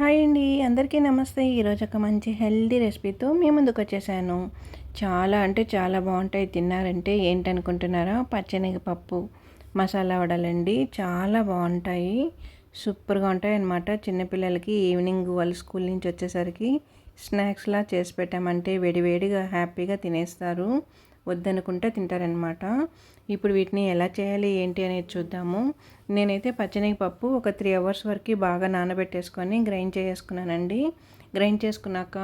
Hi అండి. అందరికీ నమస్తే. ఈరోజు ఒక మంచి హెల్దీ రెసిపీతో మీ ముందుకు వచ్చేసాను. చాలా అంటే చాలా బాగుంటాయి. తిన్నారంటే ఏంటనుకుంటున్నారా? పప్పు మసాలా వడలండి. చాలా బాగుంటాయి. సూపర్గా ఉంటాయి అన్నమాట చిన్నపిల్లలకి ఈవినింగ్ వాళ్ళు స్కూల్ నుంచి వచ్చేసరికి స్నాక్స్లా చేసి పెట్టామంటే వేడివేడిగా హ్యాపీగా తినేస్తారు. వద్దనుకుంటే తింటారనమాట ఇప్పుడు వీటిని ఎలా చేయాలి ఏంటి అనేది చూద్దాము. నేనైతే పప్పు ఒక త్రీ అవర్స్ వరకు బాగా నానబెట్టేసుకొని గ్రైండ్ చేసుకున్నానండి. గ్రైండ్ చేసుకున్నాక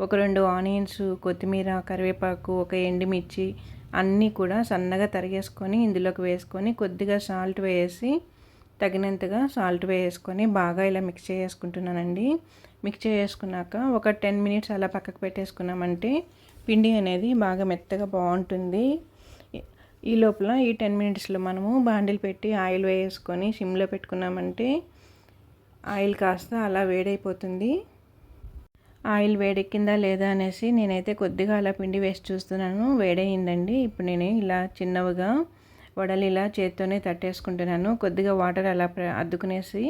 ఒక రెండు ఆనియన్స్ కొత్తిమీర కరివేపాకు ఒక ఎండుమిర్చి అన్నీ కూడా సన్నగా తరిగేసుకొని ఇందులోకి వేసుకొని కొద్దిగా సాల్ట్ వేసి తగినంతగా సాల్ట్ వేసుకొని బాగా ఇలా మిక్స్ చేసుకుంటున్నానండి. మిక్స్ చేసుకున్నాక ఒక టెన్ మినిట్స్ అలా పక్కకు పెట్టేసుకున్నామంటే పిండి అనేది బాగా మెత్తగా బాగుంటుంది. ఈ లోపల ఈ టెన్ మినిట్స్లో మనము బాండిల్ పెట్టి ఆయిల్ వేసుకొని సిమ్లో పెట్టుకున్నామంటే ఆయిల్ కాస్త అలా వేడైపోతుంది. ఆయిల్ వేడెక్కిందా లేదా అనేసి నేనైతే కొద్దిగా అలా పిండి వేసి చూస్తున్నాను. వేడయిందండి. ఇప్పుడు నేను ఇలా చిన్నవిగా వడలు ఇలా చేత్తోనే తట్టేసుకుంటున్నాను. కొద్దిగా వాటర్ అలా అద్దుకునేసి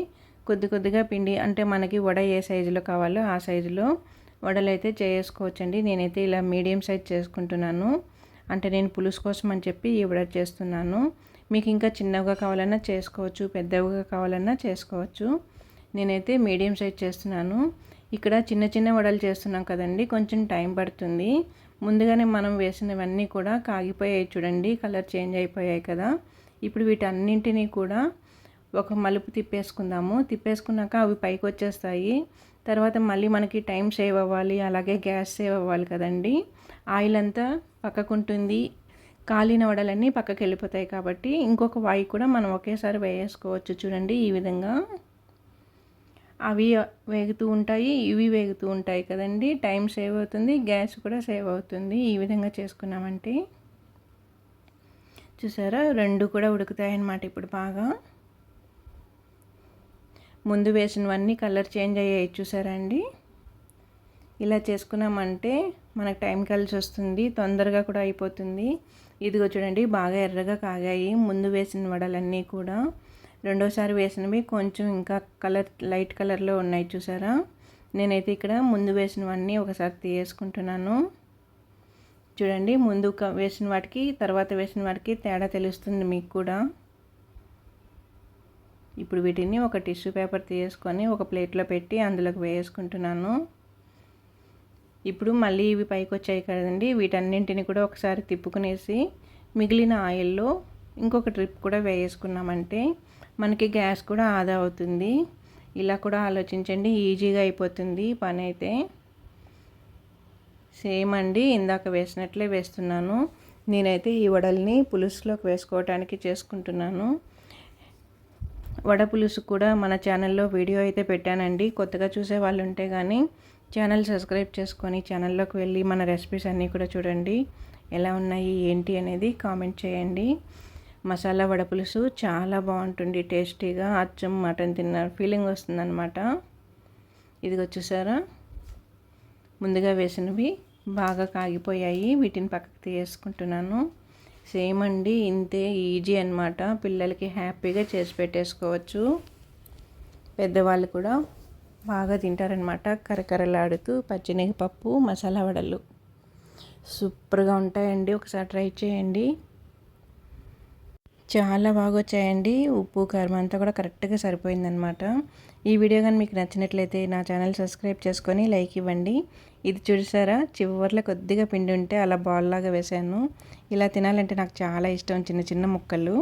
కొద్ది కొద్దిగా పిండి అంటే మనకి వడ ఏ సైజులో కావాలో ఆ సైజులో వడలు అయితే చేసుకోవచ్చండి. నేనైతే ఇలా మీడియం సైజ్ చేసుకుంటున్నాను. అంటే నేను పులుసు కోసం అని చెప్పి ఈ వడ చేస్తున్నాను. మీకు ఇంకా చిన్నగా కావాలన్నా చేసుకోవచ్చు పెద్దవిగా కావాలన్నా చేసుకోవచ్చు. నేనైతే మీడియం సైజ్ చేస్తున్నాను. ఇక్కడ చిన్న చిన్న వడలు చేస్తున్నాం కదండి కొంచెం టైం పడుతుంది. ముందుగానే మనం వేసినవన్నీ కూడా కాగిపోయాయి చూడండి కలర్ చేంజ్ అయిపోయాయి కదా. ఇప్పుడు వీటన్నింటినీ కూడా ఒక మలుపు తిప్పేసుకుందాము. తిప్పేసుకున్నాక అవి పైకి వచ్చేస్తాయి తర్వాత మళ్ళీ మనకి టైం సేవ్ అవ్వాలి అలాగే గ్యాస్ సేవ్ అవ్వాలి కదండి. ఆయిల్ అంతా పక్కకుంటుంది. కాలిన వడలన్నీ పక్కకి వెళ్ళిపోతాయి కాబట్టి ఇంకొక వాయి కూడా మనం ఒకేసారి వేసుకోవచ్చు చూడండి ఈ విధంగా. అవి వేగుతూ ఉంటాయి ఇవి వేగుతూ ఉంటాయి కదండి. టైం సేవ్ అవుతుంది గ్యాస్ కూడా సేవ్ అవుతుంది. ఈ విధంగా చేసుకున్నామంటే. చూసారా? రెండు కూడా ఉడుకుతాయన్నమాట ఇప్పుడు బాగా. ముందు వేసినవన్నీ కలర్ చేంజ్ అయ్యాయి చూసారా అండి ఇలా చేసుకున్నామంటే మనకు టైం కలిసి వస్తుంది తొందరగా కూడా అయిపోతుంది. ఇదిగో చూడండి బాగా ఎర్రగా కాగాయి. ముందు వేసిన వడలన్నీ కూడా. రెండోసారి వేసినవి కొంచెం ఇంకా కలర్ లైట్ కలర్లో ఉన్నాయి చూసారా? నేనైతే ఇక్కడ ముందు వేసినవన్నీ ఒకసారి తీసుకుంటున్నాను చూడండి ముందు వేసిన వాటికి తర్వాత వేసిన వాటికి తేడా తెలుస్తుంది మీకు కూడా. ఇప్పుడు వీటిని ఒక టిష్యూ పేపర్ తీసుకొని ఒక ప్లేట్లో పెట్టి అందులోకి వేసుకుంటున్నాను. ఇప్పుడు మళ్ళీ ఇవి పైకి వచ్చాయి కదండి వీటన్నింటిని కూడా ఒకసారి తిప్పుకునేసి మిగిలిన ఆయిల్లో ఇంకొక ట్రిప్ కూడా వేసుకున్నామంటే మనకి గ్యాస్ కూడా ఆదా అవుతుంది. ఇలా కూడా ఆలోచించండి ఈజీగా అయిపోతుంది పని అయితే. సేమ్ అండి ఇందాక వేసినట్లే వేస్తున్నాను. నేనైతే ఈ వడల్ని పులుసులోకి వేసుకోవడానికి చేసుకుంటున్నాను. వడపులుసు కూడా మన ఛానల్లో వీడియో అయితే పెట్టానండి. కొత్తగా చూసే వాళ్ళు ఉంటే కానీ ఛానల్ సబ్స్క్రైబ్ చేసుకొని ఛానల్లోకి వెళ్ళి మన రెసిపీస్ అన్నీ కూడా చూడండి. ఎలా ఉన్నాయి ఏంటి అనేది కామెంట్ చేయండి. మసాలా వడపులుసు చాలా బాగుంటుంది టేస్టీగా అచ్చం మటన్ తిన్న ఫీలింగ్ వస్తుందన్నమాట. ఇదిగో చూసారా? ముందుగా వేసినవి బాగా కాగిపోయాయి. వీటిని పక్కకు తీసుకుంటున్నాను సేమ్ అండి ఇంతే ఈజీ అనమాట పిల్లలకి హ్యాపీగా చేసి పెట్టేసుకోవచ్చు. పెద్దవాళ్ళు కూడా బాగా తింటారనమాట కరకరలాడుతూ పచ్చినగపప్పు మసాలా వడలు. సూపర్గా ఉంటాయండి. ఒకసారి ట్రై చేయండి. చాలా బాగా వచ్చాయండి ఉప్పు కారం అంతా కూడా కరెక్ట్గా సరిపోయిందనమాట. ఈ వీడియో కానీ మీకు నచ్చినట్లయితే నా ఛానల్ సబ్స్క్రైబ్ చేసుకొని లైక్ ఇవ్వండి. ఇది చూసారా? చివరిలో కొద్దిగా పిండి ఉంటే అలా బాల్ లాగా వేసాను. ఇలా తినాలంటే నాకు చాలా ఇష్టం చిన్న చిన్న ముక్కలు.